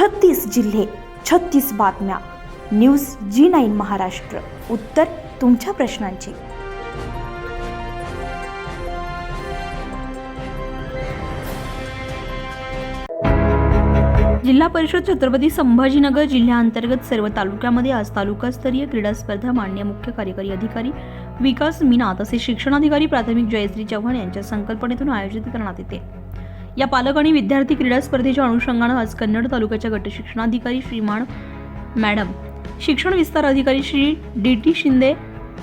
छत्तीस जिल्हे छत्तीस बातम्या. News G nine Maharashtra. उत्तर तुमच्या प्रश्नांची. जिल्हा परिषद छत्रपती संभाजीनगर जिल्ह्याअंतर्गत सर्व तालुक्यामध्ये आज तालुकास्तरीय क्रीडा स्पर्धा मान्य मुख्य कार्यकारी अधिकारी विकास मीना तसेच शिक्षणाधिकारी प्राथमिक जयश्री चव्हाण यांच्या संकल्पनेतून आयोजित करण्यात येते. या पालक आणि विद्यार्थी क्रीडा स्पर्धेच्या अनुषंगानं आज कन्नड तालुक्याच्या गटशिक्षणाधिकारी श्रीमान मॅडम शिक्षण विस्तार अधिकारी श्री डी टी शिंदे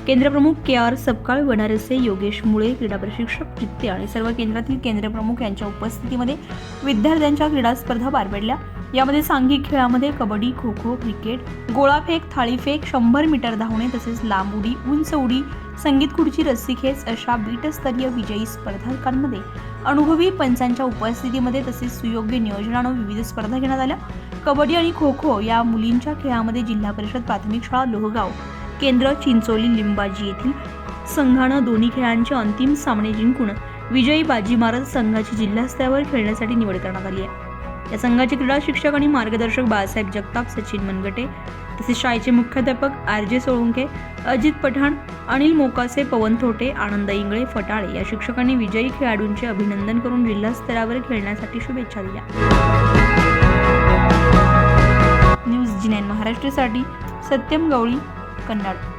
केंद्रप्रमुख के आर सपकाळ बनारसे योगेश मुळे क्रीडा प्रशिक्षक चित्ते आणि सर्व केंद्रातील केंद्रप्रमुख यांच्या उपस्थितीमध्ये विद्यार्थ्यांच्या क्रीडा स्पर्धा पार पडल्या. यामध्ये सांघिक खेळामध्ये कबड्डी खो खो क्रिकेट गोळाफेक थाळीफेक शंभर मीटर धावणे तसेच लांब उडी उंच उडी संगीत खुर्ची रस्सी खेच अशा बीटस्तरीय विजयी स्पर्धकांमध्ये अनुभवी पंचांच्या उपस्थितीमध्ये तसेच सुयोग्य नियोजनानं विविध स्पर्धा घेण्यात आल्या. कबड्डी आणि खो खो या मुलींच्या खेळामध्ये जिल्हा परिषद प्राथमिक शाळा लोहगाव केंद्र चिंचोली लिंबाजी येथील संघानं दोन्ही खेळांचे अंतिम सामने जिंकून विजयी बाजी मारत संघाची जिल्हास्तरावर खेळण्यासाठी निवड करण्यात आली आहे. या संघाचे क्रीडा शिक्षक आणि मार्गदर्शक बाळासाहेब जगताप सचिन मनगटे तसेच शाळेचे मुख्याध्यापक आर जे सोळुंके अजित पठाण अनिल मोकासे पवन थोटे आनंद इंगळे फटाळे या शिक्षकांनी विजयी खेळाडूंचे अभिनंदन करून जिल्हा स्तरावर खेळण्यासाठी शुभेच्छा दिल्या. न्यूज जी नाईन महाराष्ट्रासाठी सत्यम गवळी कन्नड.